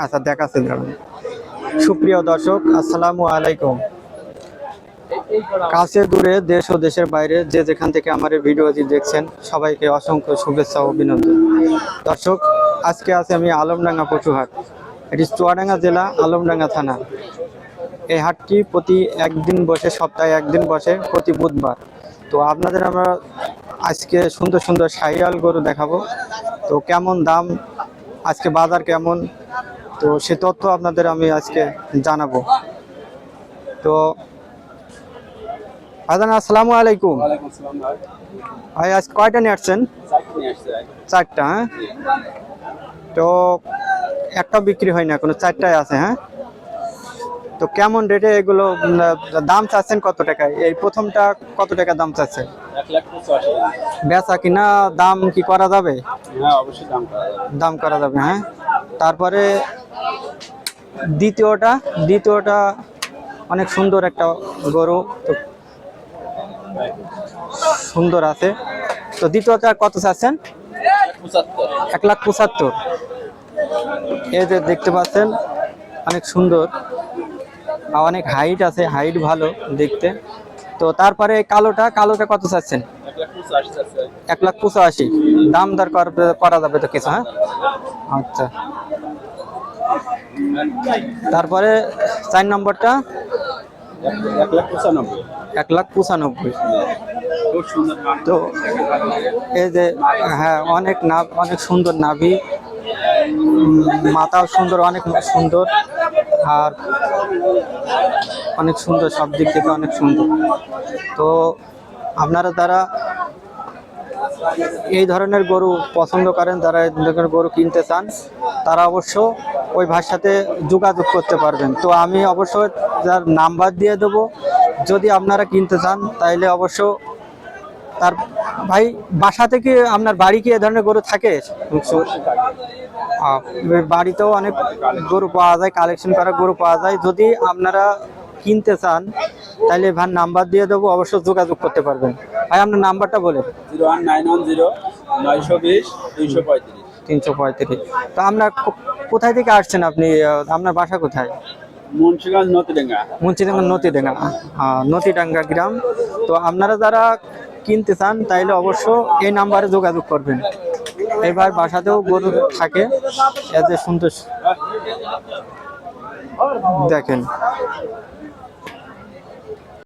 আচ্ছা দেখাচ্ছি দাঁড়ান সুপ্রিয় দর্শক, আসসালামু আলাইকুম। কাছে দূরে দেশ ও দেশের বাইরে যে যেখান থেকে আমার এই ভিডিওটি দেখছেন, সবাইকে অসংখ্য শুভেচ্ছা ও অভিনন্দন। দর্শক, আজকে আছে আমি আলমডাঙ্গা পশুহাট। এটি চুয়াডাঙ্গা জেলা, আলমডাঙ্গা থানা। এই হাটটি প্রতি একদিন বসে, সপ্তাহে একদিন বসে, প্রতি বুধবার। তো আপনাদের আমরা আজকে সুন্দর সুন্দর সাইয়াল গরু দেখাবো। তো কেমন দাম, আজকে বাজার কেমন তো সে তথ্য আপনাদের আমি আজকে জানাব। তো আদান আসসালামু আলাইকুম। ভাই। আজ কয়টা নিয়ে আসছেন? চারটা হ্যাঁ? তো একটা বিক্রি হয় না কোনো চারটায় আছে হ্যাঁ? তো কেমন রেটে এগুলো দাম চাচ্ছেন কত টাকায়? এই প্রথমটা কত টাকা দাম চাচ্ছেন? বেচা কিনা দাম কি হ্যাঁ করা যাবে। দাম করা যাবে হ্যাঁ? তারপরে দ্বিতীয়টা দ্বিতীয়টা অনেক সুন্দর একটা গরু, তো সুন্দর আছে। তো দ্বিতীয়টা কত চাচ্ছেন? এক লাখ পঁচাত্তর। এই যে দেখতে পাচ্ছেন, অনেক সুন্দর। আর অনেক হাইট আছে হাইট ভালো দেখতে। তো তারপরে কালোটা কালোটা কত চাচ্ছেন? এক লাখ পঁচাশি। দাম দর করা যাবে তো কিছু হ্যাঁ? আচ্ছা। তারপরে চার নম্বরটা? এক- লাখ পঁচানব্বই। তো এই যে হ্যাঁ অনেক নাভ, অনেক সুন্দর নাভি। মাথাও সুন্দর, অনেক সুন্দর। আর অনেক সুন্দর, সব দিক থেকে অনেক সুন্দর। তো আপনারা যারা এই ধরনের গরু পছন্দ করেন, যারা এই ধরনের গরু কিনতে চান, তারা অবশ্য ওই ভাষাতে যোগাযোগ করতে পারবেন। তো আমি অবশ্য যার নাম্বার দিয়ে দেবো, যদি আপনারা কিনতে চান, তাইলে অবশ্য তার ভাই বাসা থেকে আপনার বাড়ি কি এ ধরনের গরু থাকে? বাড়িতেও অনেক গরু পাওয়া যায় কালেকশন করা গরু পাওয়া যায়। যদি আপনারা কিনতে চান তাহলে ভাই নাম্বার দিয়ে দেবো, অবশ্য যোগাযোগ করতে পারবেন। ভাই আপনার নাম্বারটা বলেন। Zero one nine one zero নয়শো বিশ দুইশো পঁয়ত্রিশ। তিনশো পঁয়ত্রিশ। তো আপনার কোথায় থেকে আসছেন আপনি? আপনার বাসা কোথায়? মুন্সিগঞ্জ নতিডেঙ্গা মুন্সিডাঙ্গা নতিডাঙ্গা নতিডাঙ্গা গ্রাম। তো আপনারা যারা কিনতে চান তাইলে অবশ্য এই নাম্বারে যোগাযোগ করবেন। এবার বাসাতেও গরু থাকে। এতে সুন্দর দেখেন।